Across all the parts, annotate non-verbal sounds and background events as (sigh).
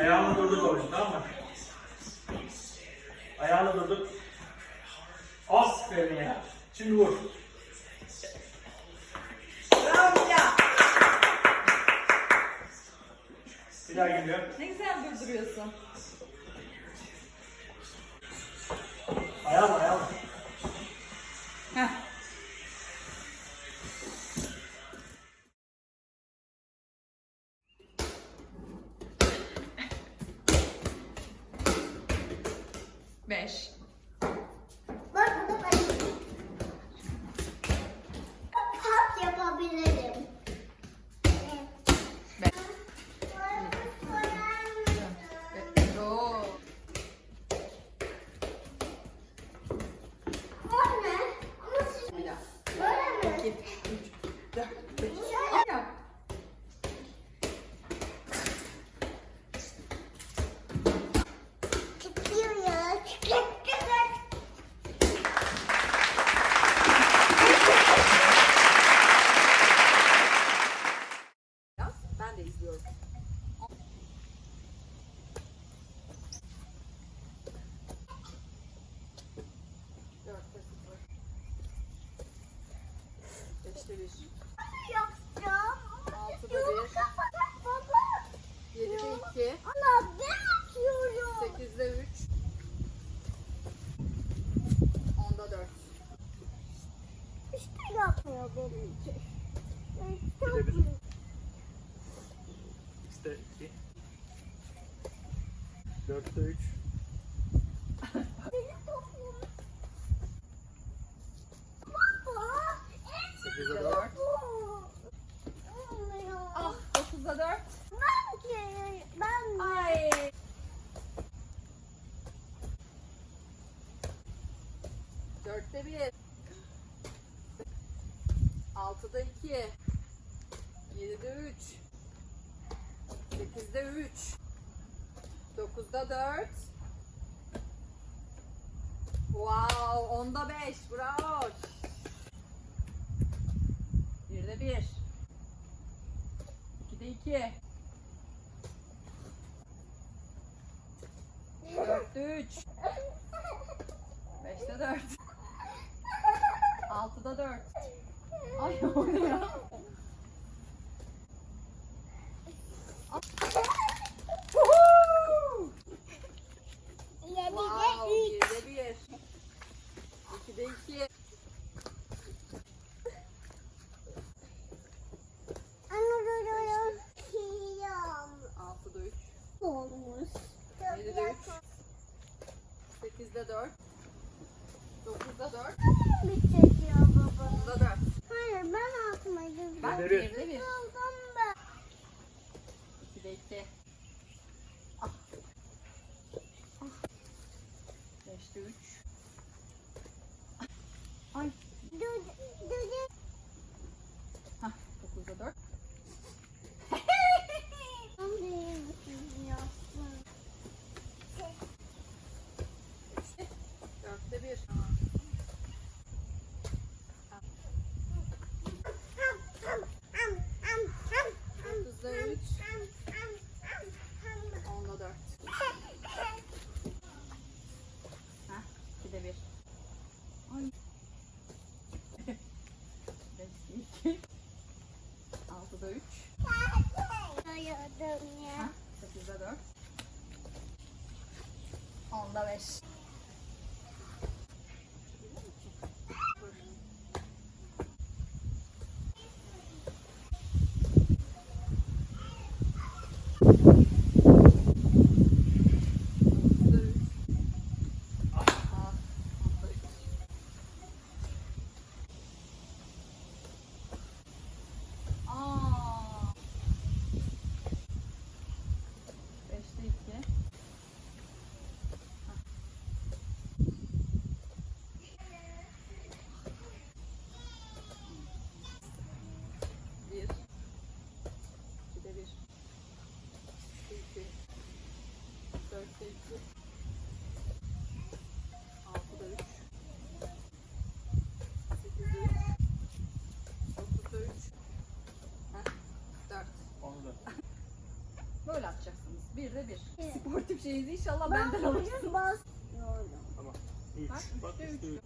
Ayağını durduk babacığım tamam mı? Ayağını durduk. Aferin ya. Şimdi vur. Bravo ya. Bir daha geliyor. Ne güzel durduruyorsun. Böyle mi? İki, üç, dört, beş. Yap. Çıkıyor ya. Çıkıyor. çıkıyor. Yap. Ben de izliyorum. Dörtte sıfır. Beşte bir. Yapacağım. Altıda bir. Yok, kapat baba. Yedide iki. Ama ben atıyorum. Sekizde üç. Onda dört. İşte yapmıyor iyi. İşte iki. Dörtte üç. Büyük dört. Ah dokuzda dört. Ben ben Ay. Dörtte bir. Altıda iki. Yedide üç. Sekizde üç. Dokuzda dört. Wow, onda beş. Bravo. Birde bir. İkide iki. Dörtte üç. Beşte dört. Altıda dört. Ay o ne ya? Wow, birde bir. İkide iki. Altıda üç. olmuş. Yedide üç. Sekizde dört. Dokuzda dört. Bir çekiyor baba. Onda dört. Hayır ben altıma girdim. Bak Nereye? birde bir. dön ya. 8'de 4. bir. Sportif şeyinizi inşallah benden alırsınız. Bas. Tamam. Bak, 3. Bak üç.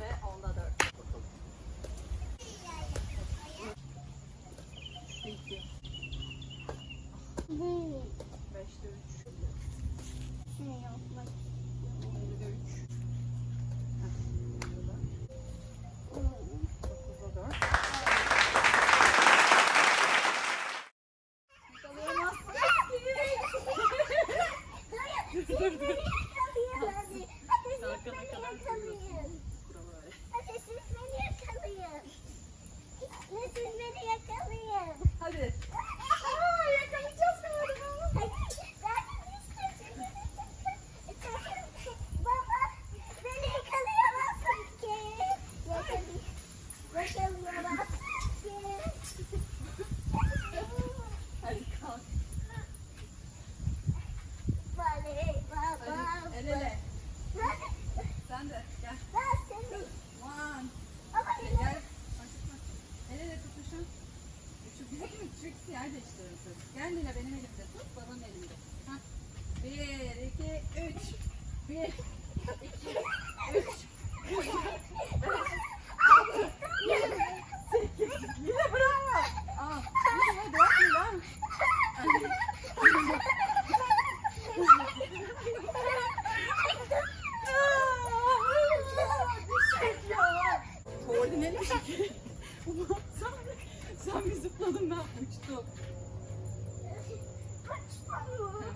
ve 10'da 4. Peki. 5'te 3. Şey yapmak istiyorum. 3.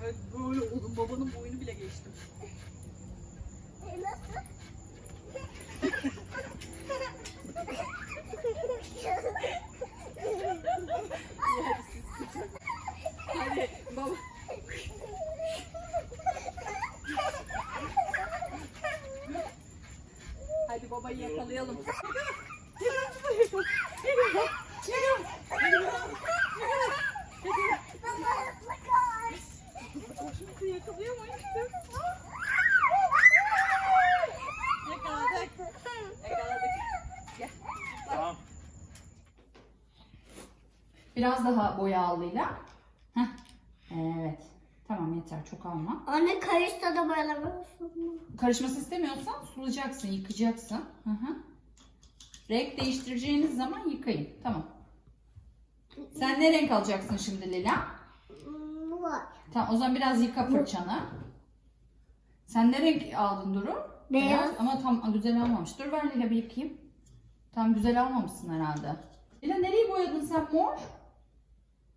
Evet böyle oldum babanın boyunu bile geçtim. E, Nasıl? Hadi baba. Hadi babayı yakalayalım. Geliyor şuraya yakala. Geliyor. Geliyor. Geliyor. Geliyor. Baba, hızlı koş. Koşması yakalıyor mu? Yakaladık. Yakaladık. Gel. Tamam. Biraz daha boya al Leyla. Heh. Evet. Tamam yeter çok alma. Anne karışta da boyalamıyorsun. Karışması istemiyorsan sulayacaksın, yıkacaksın. Hı hı. Renk değiştireceğiniz zaman yıkayın. Tamam. Sen ne renk alacaksın şimdi Lila? Var. Tamam o zaman biraz yıka fırçanı. Sen ne renk aldın Duru? Beyaz. Ama tam güzel almamış. Dur ver Lila bir yıkayayım. Tam güzel almamışsın herhalde. Lila nereyi boyadın sen mor?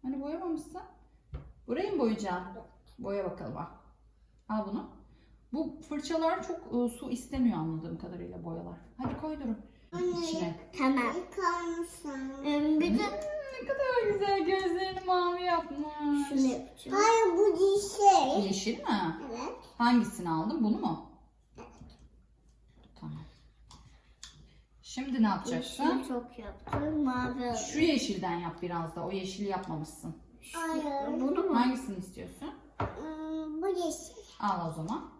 Hani boyamamışsın. Burayı mı boyayacaksın? Boya bakalım al. Al bunu. Bu fırçalar çok e, su istemiyor anladığım kadarıyla boyalar. Hadi koy Duru. İçine. Tamam. Yıkar mısın? bir de Ne kadar güzel gözlerini mavi yapmış. şunu yapacağım. Hayır bu yeşil. Yeşil mi? Evet. Hangisini aldın? Bunu mu? Tamam. Şimdi ne yapacaksın? Yeşil çok yaptım. Mavi Şu yeşilden yap biraz da. O yeşili yapmamışsın. Hayır. Bunu mu? Hangisini istiyorsun? Hmm, bu yeşil. Al o zaman.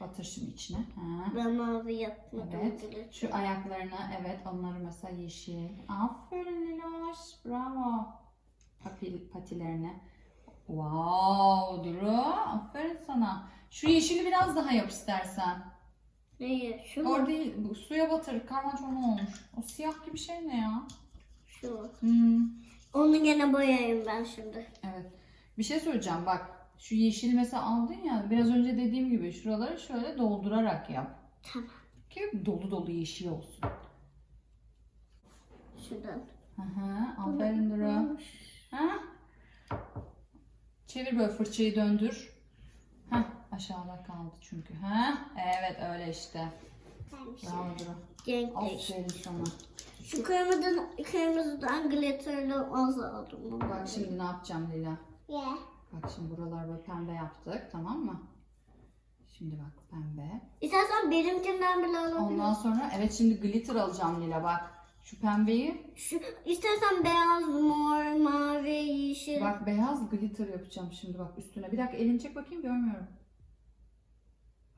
Batır şimdi içine. Ha. Ben mavi yapmadım. Evet. Şu ayaklarını evet onları mesela yeşil. Aferin Liloş. Bravo. Papil, patilerini. Wow Duru. Aferin sana. Şu yeşili biraz daha yap istersen. Neyi? Şu mu? Or değil. Bu suya batır. Karman olmuş. O siyah gibi şey ne ya? Şu. Hmm. Onu gene boyayayım ben şimdi. Evet. Bir şey söyleyeceğim bak. Şu yeşili mesela aldın ya biraz önce dediğim gibi şuraları şöyle doldurarak yap. Tamam. Ki dolu dolu yeşil olsun. Şuradan. Hı hı. Aferin Duru. Ha? Çevir böyle fırçayı döndür. Heh, aşağıda kaldı çünkü. Ha? Evet öyle işte. Bravo Duru. Renk değişti. Aferin sana. Şu kırmızıdan, kırmızıdan glitterli az aldım. bunu. Bak şimdi ne yapacağım Lila? Ye. Bak şimdi buralar böyle pembe yaptık tamam mı? Şimdi bak pembe. İstersen benimkinden bile alabilirsin. Ondan sonra evet şimdi glitter alacağım Lila bak. Şu pembeyi Şu, istersen beyaz, mor, mavi, yeşil. bak beyaz glitter yapacağım şimdi bak üstüne. Bir dakika elini çek bakayım görmüyorum.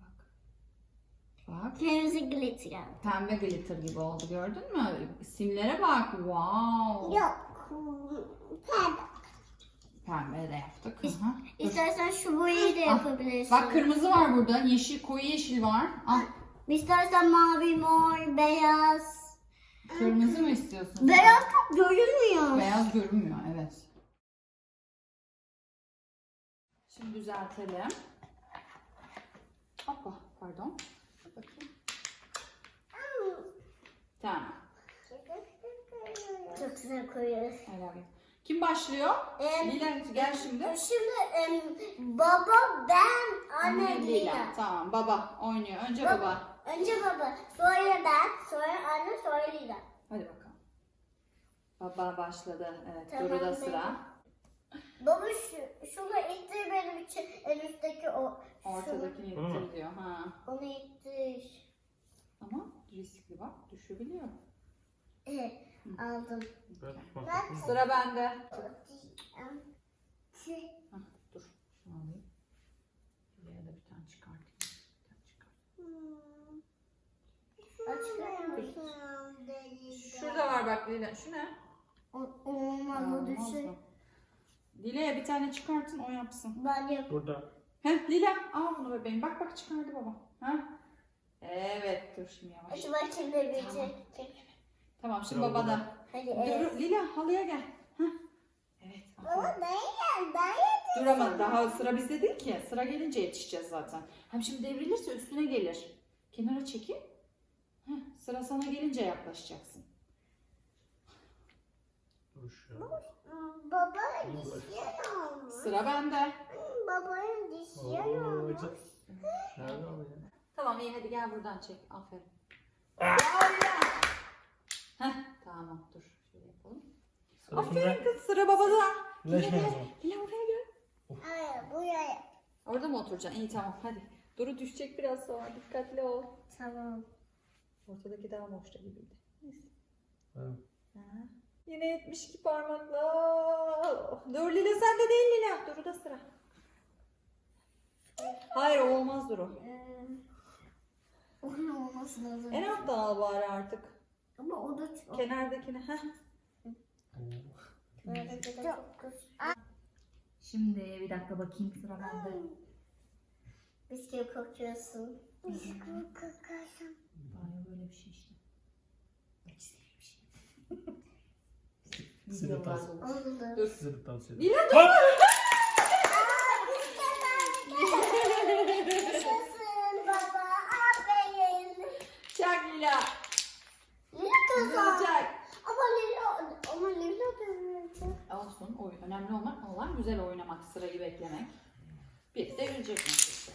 Bak. Bak. Kırmızı glitter. Pembe glitter gibi oldu gördün mü? Simlere bak. Wow. Yok. Pembe. Pembe de yaptık. Hı hı. İstersen şu boyayı da Al. yapabilirsin. Bak kırmızı var burada. Yeşil, koyu yeşil var. Al. İstersen mavi, mor, beyaz. Kırmızı mı istiyorsun? Beyaz çok görünmüyor. Beyaz görünmüyor evet. Şimdi düzeltelim. Hoppa pardon. Bakayım. Tamam. Çok güzel koyuyoruz. You. Kim başlıyor? Em, Lila gel şimdi. Şimdi em, baba, ben, anne, Lila. Tamam baba oynuyor. Önce Baba. baba. Önce baba, sonra ben, sonra anne, sonra Lila. Hadi bakalım. Baba başladı. Evet Tamam, Duru'da benim. sıra. Baba şu, şunu ittir benim için en üstteki o. Ortadakini Bunu mu? ittir diyor. Ha. Şunu, onu ittir. Ama riskli bak düşebiliyor. Evet, aldım. Ben. Sıra bende. Hah, dur. Şunu alayım. Buraya da bir tane çıkartayım. Bir tane çıkart. Şurada var bak Lila. Şu ne? Olmaz o Olmaz düşün. mı? Dila'ya bir tane çıkartın o yapsın. Ben yap. Burada. Heh Lila al bunu bebeğim. Bak bak çıkardı baba. Ha? Evet dur şimdi yavaş. Hadi bakayım ne bir Tamam. çek. Tamam şimdi babada. babada. Hadi evet. Dur Lila halıya gel. Hah. Evet. aferin. Baba dayan dayan. Dur ama daha sıra bizde değil ki. Sıra gelince yetişeceğiz zaten. Hem şimdi devrilirse üstüne gelir. Kenara çekil. Heh, sıra sana gelince yaklaşacaksın. Dur şu. Baba düşüyor. Sıra bende. Babanın düşüyor. Oo, acı. Nerede o ya? Tamam iyi hadi gel buradan çek. Aferin. Bravo ya. Heh, tamam dur. Şöyle yapalım. Sıra Aferin kız sıra babada. Birleşmeyin o gel. zaman. Lila oraya gel. Hayır buraya. Orada mı oturacaksın? İyi tamam hadi. Duru düşecek biraz sonra. Dikkatli ol. Tamam. Ortadaki daha boşta gibiydi. Neyse. Evet. Ha. Yine 72 parmakla. Dur Lila sen de değil Lila. Duru da sıra. Hayır olmaz Duru. Ee, onun olması lazım. En alttan al bari artık. Ama o da çok. Kenardakini. Heh. Çok. Şimdi bir dakika bakayım sıra bende. Gibi kokuyorsun. Gibi kokuyorsun. Banyo böyle bir şey işte. Şey. Size Videolar tavsiye-. Dur. Size de tavsiye ederim. Lila dur. (laughs) Yaşasın baba. Aferin. Çak Lila. Lila kazan. Çak. Ama Lila, ama Lila da Olsun. Oy, önemli olan, olan oynamak, sırayı beklemek. Bir de üzecek nasılsa.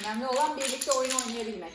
Önemli olan birlikte oyun oynayabilmek.